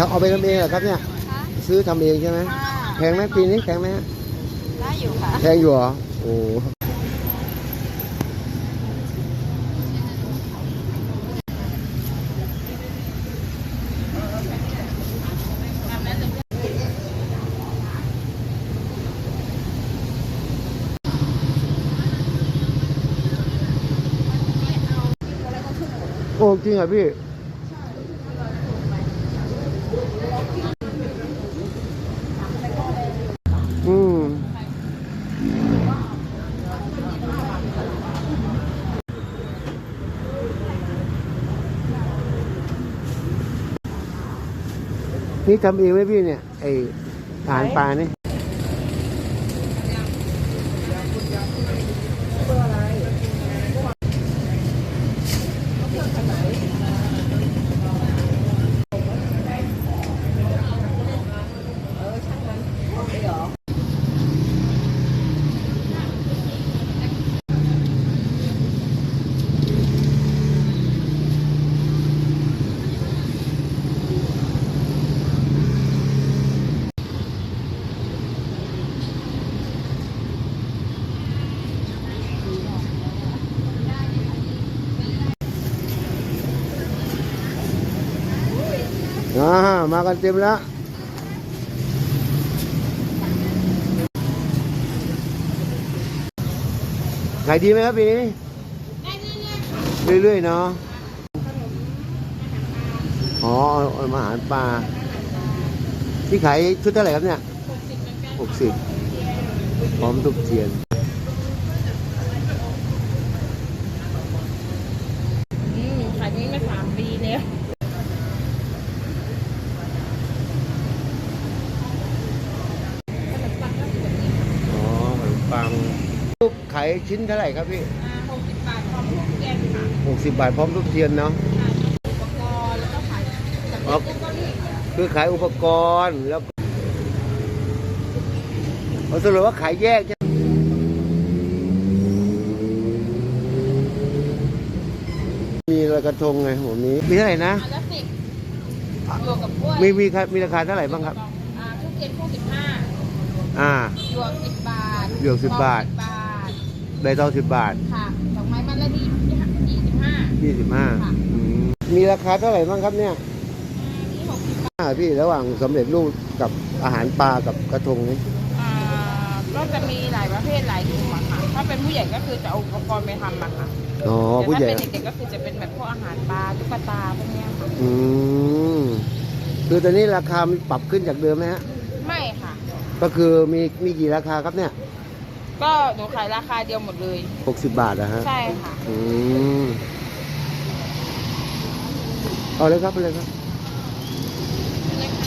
ทำเอาไปทำเองเหรอครับเนี่ยคะซื้อทำเองใช่ไหมค่ะแพงไหมปีนี้แพงไหมฮะได้อยู่ค่ะ แพงอยู่เหรอ โอ้โอ้จริงเหรอพี่ อืม นี่ทำเองไหมพี่เนี่ยไออาหารปลานี่ อ่ามากันเต็มแล้วขายดีไหมครับปีนี้เรื่อยๆเนาะอ๋ออาเอามาอาหารปลาที่ขายชุดเท่าไหร่ครับเนี่ยหกสิบพร้อมทุกเทียน อืมขายนี้มาสามปีแล้ว อ๋อ ขนมปังรูปขายชิ้นเท่าไหร่ครับพี่อ่าหกสิบบาทพร้อมทุกเย็นค่ะหกสิบบาทพร้อมทุกเทียนเนาะขายอุปกรณ์แล้วก็ขายจากอ๋อเล็กก็นี่คือขายอุปกรณ์แล้วก็เอาสรุปว่าขายแยกใช่ไหมมีลอยกระทงไงผมนี้มีเท่าไหร่นะอันละสิบหยวกกับกล้วยมีมีครับมีราคาเท่าไหร่บ้างครับ อ่าทุกเย็นพวกสิบห้าอ่าหยวกสิบ บาทหยวก10บาทสิบบาท ใบตองสิบบาทค่ะดอกไม้มันละดียี่สิบห้ายี่สิบห้าค่ะมีราคาเท่าไหร่บ้างครับเนี่ยนี่หกสิบอ่าพี่ระหว่างสำเร็จรูปกับอาหารปลากับกระทงนี้อ่าก็จะมีหลายประเภทหลายกลุ่มอะค่ะ ถ้าเป็นผู้ใหญ่ก็คือจะเอาอุปกรณ์ไปทำอะค่ะอ๋อผู้ใหญ่แต่ถ้าเป็นเด็กๆก็คือจะเป็นแบบพวกอาหารปลาตุ๊กตาพวกเนี้ยค่ะ อืมคือตอนนี้ราคามันปรับขึ้นจากเดิมไหมฮะไม่ค่ะ ก็คือมีมีกี่ราคาครับเนี่ย ก็หนูขายราคาเดียวหมดเลยหกสิบบาทนะฮะใช่ค่ะ อืมเอาเลยครับเอาเลยครับ